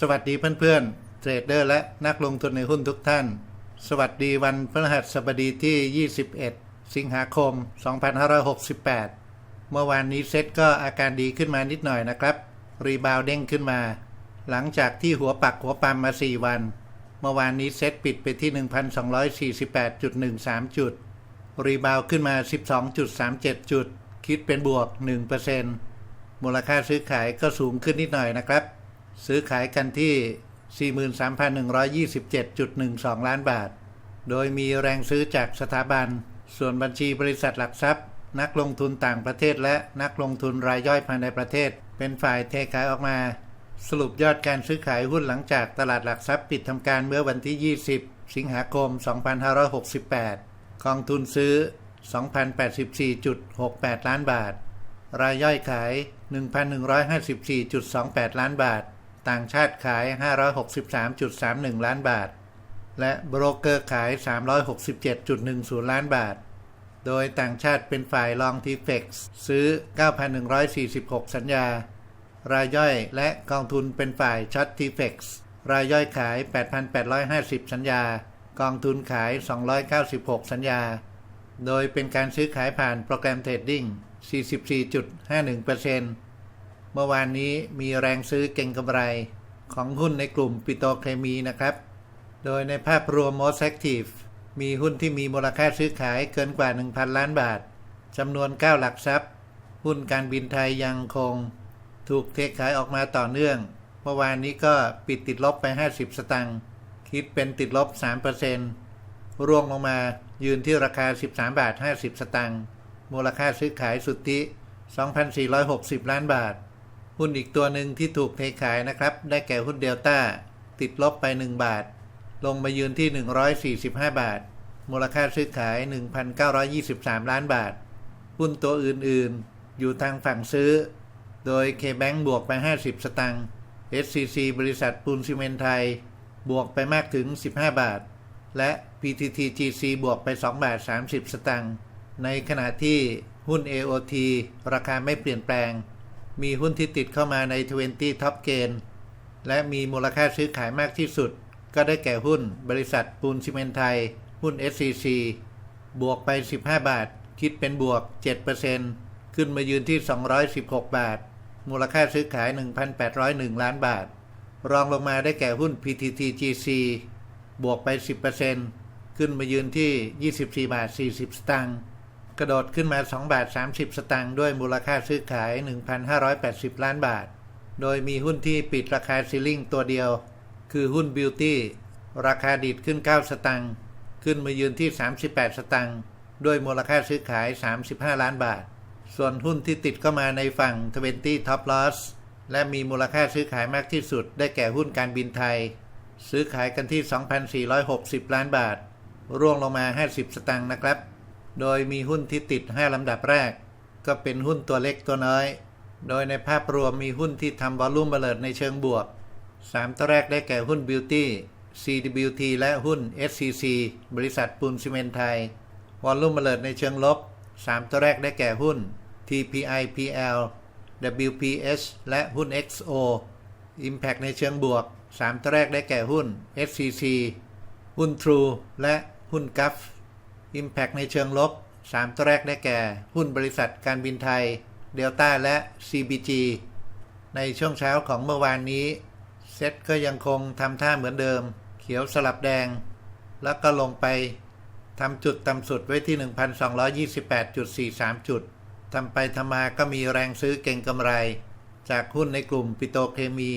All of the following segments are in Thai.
สวัสดีเพื่อนๆ เทรดเดอร์และนักลงทุนในหุ้นทุกท่าน สวัสดีวันพฤหัสบดีที่ 21 สิงหาคม 2568 เมื่อวานนี้เซ็ตก็อาการดีขึ้นมานิดหน่อยนะครับ รีบาวเด้งขึ้นมา หลังจากที่หัวปักหัวปั๊มมา 4 วัน เมื่อวานนี้เซ็ตปิดไปที่ 1,248.13 จุด รีบาวขึ้นมา 12.37 จุด คิดเป็นบวก 1%มูลค่าซื้อขายก็สูงขึ้นนิดหน่อยนะครับ ซื้อขายกันที่ 43,127.12 ล้านบาท โดยมีแรงซื้อจากสถาบัน ส่วนบัญชีบริษัทหลักทรัพย์ นักลงทุนต่างประเทศและนักลงทุนรายย่อยภายในประเทศ เป็นฝ่ายเทขายออกมา สรุปยอดการซื้อขายหุ้นหลังจากตลาดหลักทรัพย์ปิดทำการเมื่อวันที่ 20 สิงหาคม 2568 กองทุนซื้อ 2,084.68 ล้านบาท รายย่อยขาย 1,154.28 ล้านบาท ต่างชาติขาย 563.31 ล้านบาท และโบรกเกอร์ขาย 367.10 ล้านบาท โดยต่างชาติเป็นฝ่ายลองทีเฟกซ์ซื้อ 9,146 สัญญา รายย่อยและกองทุนเป็นฝ่ายช็อตทีเฟกซ์รายย่อยขาย 8,850 สัญญา กองทุนขาย 296 สัญญา โดยเป็นการซื้อขายผ่านโปรแกรมเทรดดิ้ง44.51% เมื่อวานนี้มีแรงซื้อเก่งกำไรของหุ้นในกลุ่มปิโตเคมีนะครับ โดยในภาพรวม Most Active มีหุ้นที่มีมูลค่าซื้อขายเกินกว่า 1,000 ล้านบาทจำนวน 9 หลักทรัพย์ หุ้นการบินไทยยังคง ถูกเทขายออกมาต่อเนื่อง เมื่อวานนี้ก็ปิดติดลบไป 50 สตังค์คิดเป็นติดลบ 3%ร่วงลงมายืนที่ราคา 13 บาท 50 สตังค์มูลค่าซื้อขายสุทธิ 2,460 ล้านบาท หุ้นอีกตัวหนึ่งที่ถูกเทขายนะครับ ได้แก่หุ้นเดลต้า ติดลบไป 1 บาท ลงมายืนที่ 145 บาท มูลค่าซื้อขาย 1,923 ล้านบาท หุ้นตัวอื่นๆ อยู่ทางฝั่งซื้อ โดย K-Bank บวกไป 50 สตังค์ SCC บริษัทปูนซีเมนไทย บวกไปมากถึง 15 บาท และ PTTGC บวกไป 2 บาท 30 สตังค์ ในขณะที่หุ้น AOT ราคาไม่เปลี่ยนแปลง มีหุ้นที่ติดเข้ามาใน 20 Top Gain และมีมูลค่าซื้อขายมากที่สุด ก็ได้แก่หุ้น บริษัทปูนซีเมนไทย หุ้น SCC บวกไป 15 บาท คิดเป็นบวก 7%ขึ้นมายืนที่ 216 บาท มูลค่าซื้อขาย 1,801 ล้านบาท รองลงมาได้แก่หุ้น PTTGC บวกไป 10%ขึ้นมายืนที่ 24 บาท 40 สตางค์ กระโดดขึ้นมา 2 บาท 30 สตางค์ด้วยมูลค่าซื้อขาย 1,580 ล้านบาท โดยมีหุ้นที่ปิดราคาซีลิงตัวเดียว คือหุ้น Beauty ราคาดีดขึ้น 9 สตางค์ขึ้นมายืนที่ 38 สตางค์ด้วยมูลค่าซื้อขาย 35 ล้านบาท ส่วนหุ้นที่ติดเข้ามาในฝั่ง 20 Top Loss และมีมูลค่าซื้อขายมากที่สุด ได้แก่หุ้นการบินไทย ซื้อขายกันที่ 2,460 ล้านบาท ร่วงลงมา 50 สตางค์นะครับ โดยมีหุ้นที่ติด 5 ลำดับแรก ก็เป็นหุ้นตัวเล็กตัวน้อย โดยในภาพรวมมีหุ้นที่ทำวอลลุ่มเบลิดในเชิงบวก 3 ตัวแรกได้แก่หุ้น Beauty CWT และหุ้น SCC บริษัทปูนซีเมนต์ไทยวอลลุ่มเบลิดในเชิงลบ 3 ตัวแรกได้แก่หุ้น TPIPL WPH และหุ้น XO Impact ในเชิงบวก 3 ตัวแรกได้แก่หุ้น SCC หุ้น True และหุ้น GUF Impact ในเชิงลบ 3 ตัวแรกได้แก่ หุ้นบริษัทการบินไทย Delta และ CBG ในช่วงเช้าของเมื่อวานนี้เซ็ตก็ยังคงทำท่าเหมือนเดิม เขียวสลับแดง แล้วก็ลงไปทำจุดต่ำสุดไว้ที่ 1,228.43 จุดทำไปทำมาก็มีแรงซื้อเก่งกำไร จากหุ้นในกลุ่มปิโตเคมี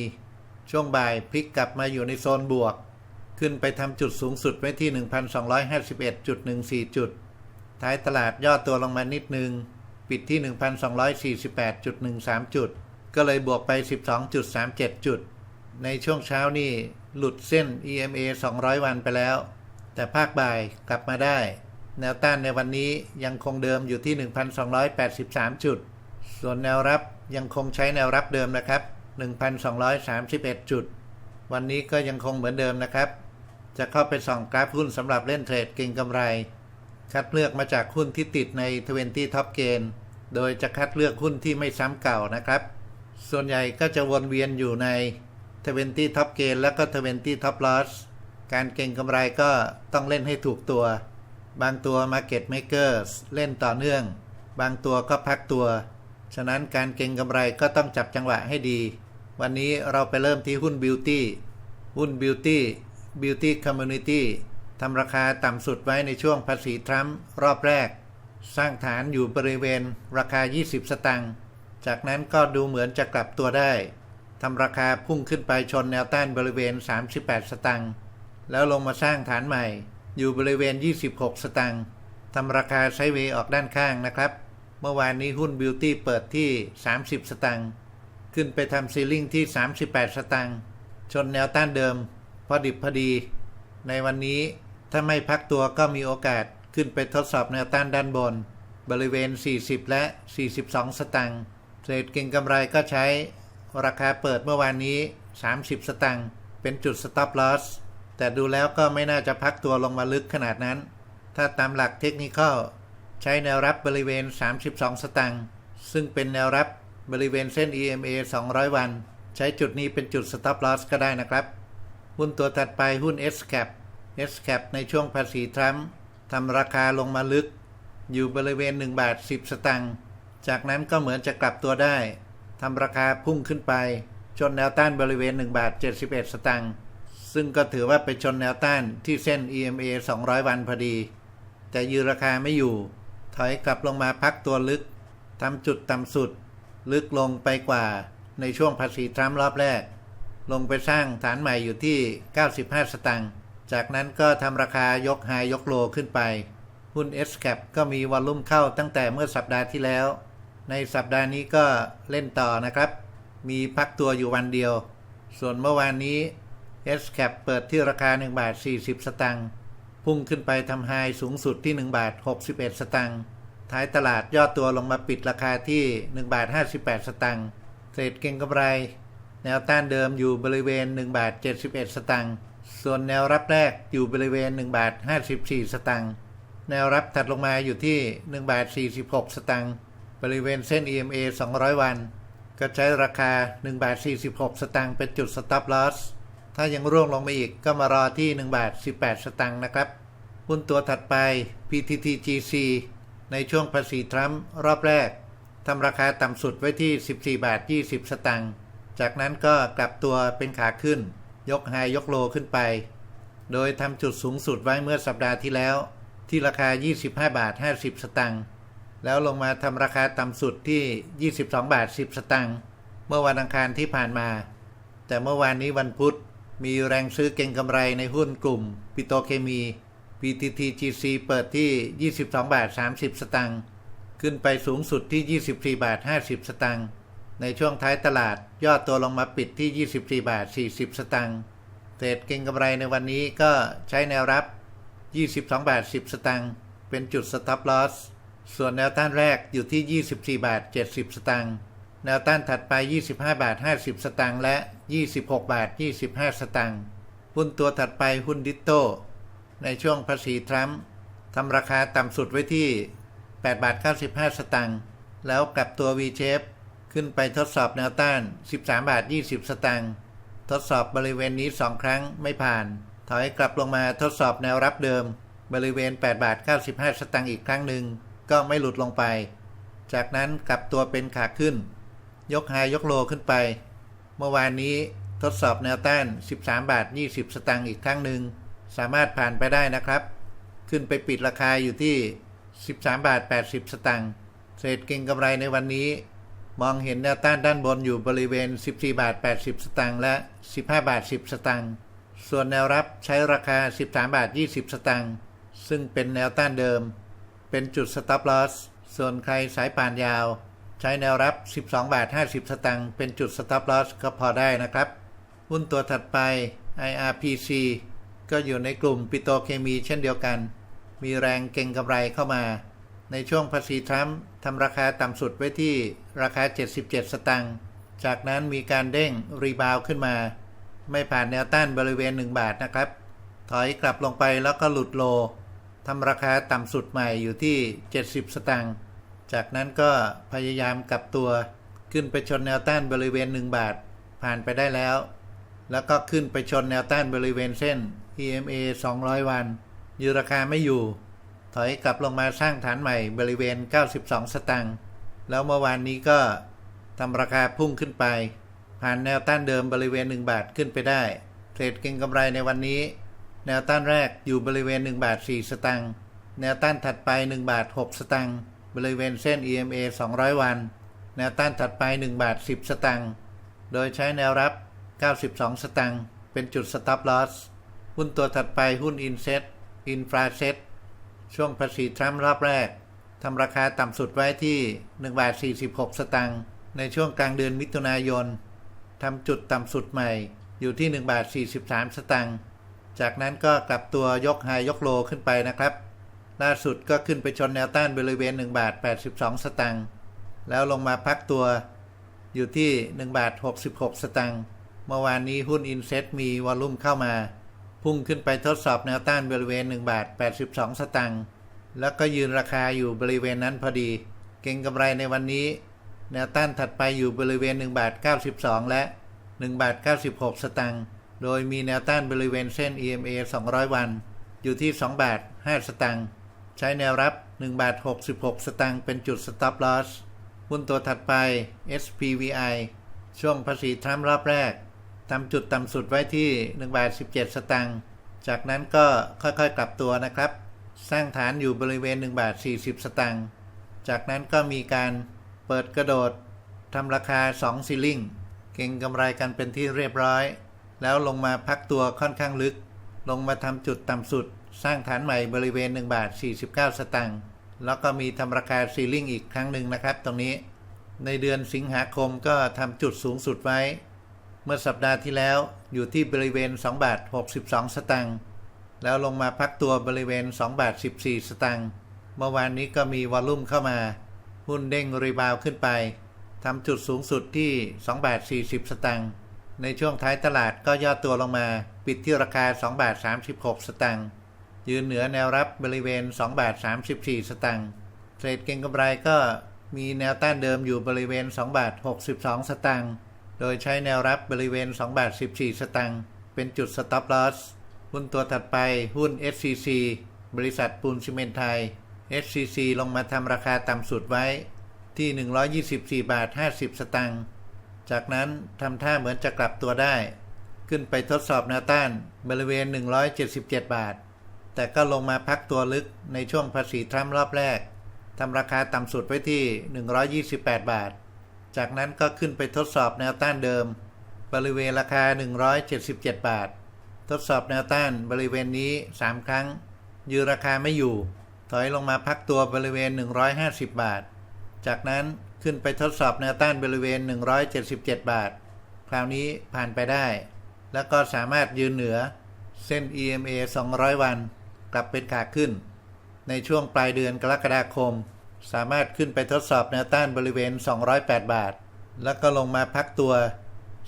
ช่วงบ่ายพลิกกลับมาอยู่ในโซนบวก ขึ้นไปทำจุดสูงสุดไว้ที่ 1,251.14 จุด ท้ายตลาดย่อตัวลงมานิดนึง ปิดที่ 1,248.13 จุด ก็เลยบวกไป 12.37 จุด ในช่วงเช้านี่หลุดเส้น EMA 200 วันไปแล้ว แต่ภาคบ่ายกลับมาได้ แนวต้านในวันนี้ยังคงเดิมอยู่ที่ 1,283 จุด ส่วนแนวรับยังคงใช้แนวรับเดิมนะครับ 1,231 จุด วันนี้ก็ยังคงเหมือนเดิมนะครับ จะเข้าไปส่องกราฟหุ้นสำหรับเล่นเทรดเก่งกำไร คัดเลือกมาจากหุ้นที่ติดใน 20 Top Gain โดยจะคัดเลือกหุ้นที่ไม่ซ้ำเก่านะครับ ส่วนใหญ่ก็จะวนเวียนอยู่ใน 20 Top Gain แล้วก็ 20 Top Loss การเก็งกำไรก็ต้องเล่นให้ถูกตัว บางตัว Market Makers เล่นต่อเนื่อง บางตัวก็พักตัว ฉะนั้นการเก็งกำไรก็ต้องจับจังหวะให้ดี วันนี้เราไปเริ่มที่หุ้น Beauty หุ้น Beauty Beauty Community ทำราคาต่ำสุดไว้ในช่วงภาษีทรัมป์รอบแรก สร้างฐานอยู่บริเวณราคา 20 สตังค์ จากนั้นก็ดูเหมือนจะกลับตัวได้ ทำราคาพุ่งขึ้นไปชนแนวต้านบริเวณ 38 สตังค์ แล้วลงมาสร้างฐานใหม่ อยู่บริเวณ 26 สตังค์ ทำราคาไซเวย์ออกด้านข้างนะครับ เมื่อวานนี้หุ้น Beauty เปิดที่ 30 สตังค์ ขึ้นไปทำซีลิ่งที่ 38 สตังค์ ชนแนวต้านเดิม พอดิบพอดี ในวันนี้ถ้าไม่พักตัวก็มีโอกาสขึ้นไปทดสอบแนวต้านด้านบน บริเวณ 40 และ 42 สตังค์เทรดเก็งกำไรก็ใช้ ราคาเปิดเมื่อวานนี้ 30 สตังค์เป็นจุด stop loss แต่ดูแล้วก็ไม่น่าจะพักตัวลงมาลึกขนาดนั้น ถ้าตามหลักเทคนิคอลใช้แนวรับบริเวณ 32 สตังค์ซึ่งเป็นแนวรับบริเวณเส้น EMA 200 วัน ใช้จุดนี้เป็นจุด stop loss ก็ได้นะครับ หุ้นตัวถัดไปหุ้น S-Cap S-Cap ในช่วงภาษีทรัมป์ทำราคาลงมาลึก อยู่บริเวณ 1 บาท 10 สตังค์จากนั้นก็เหมือนจะกลับตัวได้ทำราคาพุ่งขึ้นไป ชนแนวต้านบริเวณ 1 บาท 71 สตังค์ซึ่งก็ถือว่าไปชนแนวต้านที่เส้น EMA 200 วันพอดี แต่ยืนราคาไม่อยู่ ถอยกลับลงมาพักตัวลึกทำจุดต่ำสุด ลึกลงไปกว่าในช่วงภาษีทรัมป์รอบแรก ลงไปสร้างฐานใหม่อยู่ที่ 95 สตังค์ จากนั้นก็ทำราคายกไฮยกโลขึ้นไป หุ้น s c a p ก็มีวอลลุ่มเข้าตั้งแต่เมื่อสัปดาห์ที่แล้ว ในสัปดาห์นี้ก็เล่นต่อนะครับ มีพักตัวอยู่วันเดียว ส่วนเมื่อวานนี้ s c a p เปิดที่ราคา 1 บาท 40 สตังค์ พุ่งขึ้นไปทำไฮสูงสุดที่ 1 บาท 61 สตังค์ ท้ายตลาดย่อตัวลงมาปิดราคาที่ 1 บาท 58 สตังค์ เทรดเก็งกำไร แนวต้านเดิมอยู่บริเวณ1บาท71 สตังค์ ส่วนแนวรับแรกอยู่บริเวณ1บาท54 สตังค์ แนวรับถัดลงมาอยู่ที่1บาท46 สตังค์ บริเวณเส้น EMA 200 วัน ก็ใช้ราคา1บาท46 สตังค์เป็นจุด stop loss ถ้ายังร่วงลงมาอีกก็มารอที่1บาท18 สตังค์นะครับ หุ้นตัวถัดไป PTTGC ในช่วงภาษีทรัมป์รอบแรกทำราคาต่ำสุดไว้ที่ 14 บาท 20 สตังค์ จากนั้นก็กลับตัวเป็นขาขึ้น ยกไฮยกโลขึ้นไป โดยทำจุดสูงสุดไว้เมื่อสัปดาห์ที่แล้ว ที่ราคา 25 บาท 50 สตังค์แล้วลงมาทำราคาต่ำสุดที่ 22 บาท 10 สตังค์เมื่อวันอังคารที่ผ่านมา แต่เมื่อวานนี้วันพุธ มีแรงซื้อเก็งกำไรในหุ้นกลุ่ม ปิโตเคมี PTTGC เปิดที่ 22 บาท 30 สตังค์ขึ้นไปสูงสุดที่ 24 บาท 50 สตังค์ ในช่วงท้ายตลาดย่อตัวลงมาปิดที่ 24 บาท 40 สตังค์เทรดเก็งกำไรในวันนี้ก็ใช้แนวรับ 22 บาท 10 สตังค์เป็นจุด stop loss ส่วนแนวต้านแรกอยู่ที่ 24 บาท 70 สตังค์แนวต้านถัดไป 25 บาท 50 สตังค์และ 26 บาท 25 สตังค์หุ้นตัวถัดไปหุ้นดิโต ในช่วงภาษีทรัมป์ทำราคาต่ำสุดไว้ที่ 8 บาท 95 สตังค์แล้วกลับตัว V shape ขึ้นไปทดสอบแนวต้าน 13 บาท 20 สตังค์ ทดสอบบริเวณนี้ 2 ครั้งไม่ผ่าน ถอยกลับลงมาทดสอบแนวรับเดิม บริเวณ 8 บาท 95 สตังค์อีกครั้งหนึ่ง ก็ไม่หลุดลงไป จากนั้นกลับตัวเป็นขาขึ้น ยกไฮยกโลขึ้นไป เมื่อวานนี้ทดสอบแนวต้าน 13 บาท 20 สตังค์อีกครั้งหนึ่ง สามารถผ่านไปได้นะครับ ขึ้นไปปิดราคาอยู่ที่ 13 บาท 80 สตังค์เทรดเก็งกำไรในวันนี้ มองเห็นแนวต้านด้านบนอยู่บริเวณ 14 บาท 80 สตังค์และ 15 บาท 10 สตังค์ ส่วนแนวรับใช้ราคา 13 บาท 20 สตังค์ ซึ่งเป็นแนวต้านเดิม เป็นจุด stop loss ส่วนใครสายป่านยาว ใช้แนวรับ 12 บาท 50 สตังค์ เป็นจุด stop loss ก็พอได้นะครับ หุ้นตัวถัดไป IRPC ก็อยู่ในกลุ่มปิโตรเคมีเช่นเดียวกัน มีแรงเก็งกำไรเข้ามา ในช่วงภาษีทรัมป์ทำราคาต่ำสุดไว้ที่ราคา 77 สตังค์ จากนั้นมีการเด้งรีบาวขึ้นมา ไม่ผ่านแนวต้านบริเวณ 1 บาทนะครับ ถอยกลับลงไปแล้วก็หลุดโลทำราคาต่ำสุดใหม่อยู่ที่ 70 สตังค์ จากนั้นก็พยายามกลับตัว ขึ้นไปชนแนวต้านบริเวณ 1 บาท ผ่านไปได้แล้ว แล้วก็ขึ้นไปชนแนวต้านบริเวณเส้น EMA 200 วัน ยืนราคาไม่อยู่ ถอยกลับลงมาสร้างฐานใหม่บริเวณ 92 สตางค์แล้วเมื่อวานนี้ก็ทำราคาพุ่งขึ้นไป ผ่านแนวต้านเดิมบริเวณ 1 บาทขึ้นไปได้ เทรดเก็งกำไรในวันนี้ แนวต้านแรกอยู่บริเวณ 1 บาท 4 สตางค์แนวต้านถัดไป 1 บาท 6 สตางค์บริเวณเส้น EMA 200 วัน แนวต้านถัดไป 1 บาท 10 สตางค์โดยใช้แนวรับ 92 สตางค์เป็นจุด stop loss หุ้นตัวถัดไปหุ้น Inset Infraset ช่วงภาษีทรัมป์รอบแรกทำราคาต่ำสุดไว้ที่1บาท46 สตางค์ในช่วงกลางเดือนมิถุนายนทำจุดต่ำสุดใหม่อยู่ที่1บาท43 สตางค์จากนั้นก็กลับตัวยกไฮยกโลขึ้นไปนะครับ ล่าสุดก็ขึ้นไปชนแนวต้านบริเวณ1บาท82 สตางค์แล้วลงมาพักตัวอยู่ที่1บาท66 สตางค์เมื่อวานนี้หุ้นอินเซ็ตมีวอลลุ่มเข้ามา พุ่งขึ้นไปทดสอบแนวต้านบริเวณ 1 บาท 82 สตางค์แล้วก็ยืนราคาอยู่บริเวณนั้นพอดี เก่งกำไรในวันนี้ แนวต้านถัดไปอยู่บริเวณ 1 บาท 92 และ 1 บาท 96 สตางค์โดยมีแนวต้านบริเวณเส้น EMA 200 วัน อยู่ที่ 2 บาท 5 สตางค์ใช้แนวรับ 1 บาท 66 สตางค์เป็นจุด stop loss หุ้นตัวถัดไป SPVI ช่วงภาษีทรัมป์รอบแรก ทำจุดต่ำสุดไว้ที่1บาท17 สตางค์ จากนั้นก็ค่อยๆกลับตัวนะครับ สร้างฐานอยู่บริเวณ1บาท40 สตางค์ จากนั้นก็มีการเปิดกระโดดทำราคา 2ซีลิงเก่งกำไรกันเป็นที่เรียบร้อย แล้วลงมาพักตัวค่อนข้างลึก ลงมาทำจุดต่ำสุด สร้างฐานใหม่บริเวณ1บาท49 สตางค์ แล้วก็มีทำราคาซีลิงอีกครั้งหนึ่งนะครับ ตรงนี้ ในเดือนสิงหาคมก็ทำจุดสูงสุดไว้ มื่อสัปดาห์ที่แล้วอยู่ที่บริเวณ 2 บาท 62 สตางค์แล้วลงมาพักตัวบริเวณ 2 บาท 14 สตางค์เมื่อวานนี้ก็มีวอลลุ่มเข้ามา หุ้นเด้งรีบาวขึ้นไปทำจุดสูงสุดที่2บาท40 สตางค์ในช่วงท้ายตลาดก็ย่อตัวลงมา ปิดที่ราคา2บาท36 สตางค์ยืนเหนือแนวรับบริเวณ2บาท34 สตางค์เทรดเก็งกำไรก็มีแนวต้านเดิมอยู่บริเวณ2บาท62 สตางค์ โดยใช้แนวรับบริเวณ 2 บาท 14 สตางค์เป็นจุด stop loss หุ้นตัวถัดไปหุ้น SCC บริษัทปูนซีเมนไทย SCC ลงมาทำราคาต่ำสุดไว้ที่ 124 บาท 50 สตางค์จากนั้นทำท่าเหมือนจะกลับตัวได้ ขึ้นไปทดสอบแนวต้านบริเวณ 177 บาท แต่ก็ลงมาพักตัวลึกในช่วงภาษีทรัมป์รอบแรกทำราคาต่ำสุดไว้ที่ 128 บาท จากนั้นก็ขึ้นไปทดสอบแนวต้านเดิม บริเวณราคา 177 บาท ทดสอบแนวต้านบริเวณนี้ 3 ครั้ง ยืนราคาไม่อยู่ ถอยลงมาพักตัวบริเวณ 150 บาท จากนั้นขึ้นไปทดสอบแนวต้านบริเวณ 177 บาท คราวนี้ผ่านไปได้ แล้วก็สามารถยืนเหนือ เส้น EMA 200 วัน กลับเป็นขาขึ้น ในช่วงปลายเดือนกรกฎาคม สามารถขึ้นไปทดสอบแนวต้านบริเวณ 208 บาท แล้วก็ลงมาพักตัว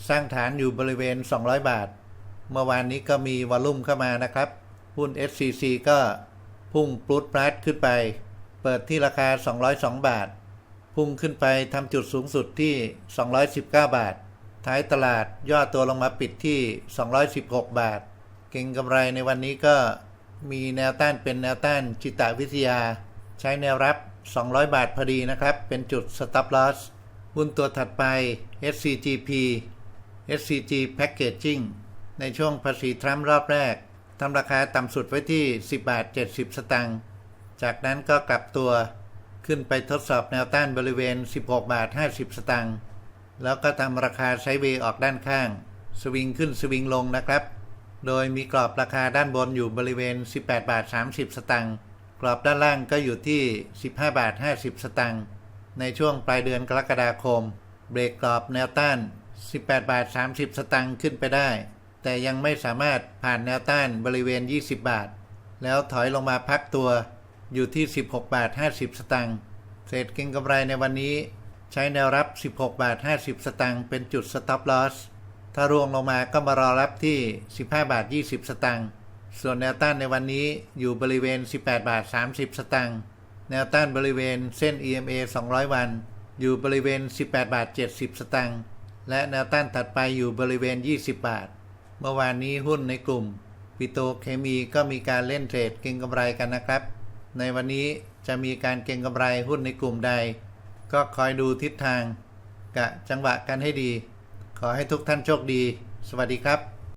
สร้างฐานอยู่บริเวณ 200 บาท เมื่อวานนี้ก็มีวอลลุ่มเข้ามานะครับ หุ้น SCC ก็พุ่งปลุดปลัดขึ้นไป เปิดที่ราคา 202 บาท พุ่งขึ้นไปทำจุดสูงสุดที่ 219 บาท ท้ายตลาดย่อตัวลงมาปิดที่ 216 บาท เก่งกำไรในวันนี้ก็มีแนวต้านเป็นแนวต้านจิตวิทยา ใช้แนวรับ 200 บาทพอดีนะครับ เป็นจุด stop loss หุ้นตัวถัดไป SCGP SCG Packaging ในช่วงภาษีทรัมป์รอบแรกทำราคาต่ำสุดไว้ที่ 10 บาท 70 สตางค์ จากนั้นก็กลับตัวขึ้นไปทดสอบแนวต้านบริเวณ 16 บาท 50 สตางค์ แล้วก็ทำราคาไซเวย์ออกด้านข้าง สวิงขึ้นสวิงลงนะครับ โดยมีกรอบราคาด้านบนอยู่บริเวณ 18 บาท 30 สตางค์ กรอบด้านล่างก็อยู่ที่ 15 บาท 50 สตางค์ในช่วงปลายเดือนกรกฎาคม เบรกกรอบแนวต้าน 18 บาท 30 สตางค์ขึ้นไปได้ แต่ยังไม่สามารถผ่านแนวต้านบริเวณ 20 บาท แล้วถอยลงมาพักตัวอยู่ที่ 16 บาท 50 สตางค์เทรดเก็งกำไรในวันนี้ ใช้แนวรับ 16 บาท 50 สตางค์เป็นจุด stop loss ถ้าร่วงลงมาก็มารอรับที่ 15 บาท 20 สตางค์ ส่วนแนวต้านในวันนี้อยู่บริเวณ 18 บาท 30 สตางค์ แนวต้านบริเวณเส้น EMA 200 วัน อยู่บริเวณ 18 บาท 70 สตางค์ และแนวต้านถัดไปอยู่บริเวณ 20 บาท เมื่อวานนี้หุ้นในกลุ่ม ปิโตเคมีก็มีการเล่นเทรดเก็งกำไรกันนะครับ ในวันนี้จะมีการเก็งกำไรหุ้นในกลุ่มใด ก็คอยดูทิศทาง กะจังหวะกันให้ดี ขอให้ทุกท่านโชคดี สวัสดีครับ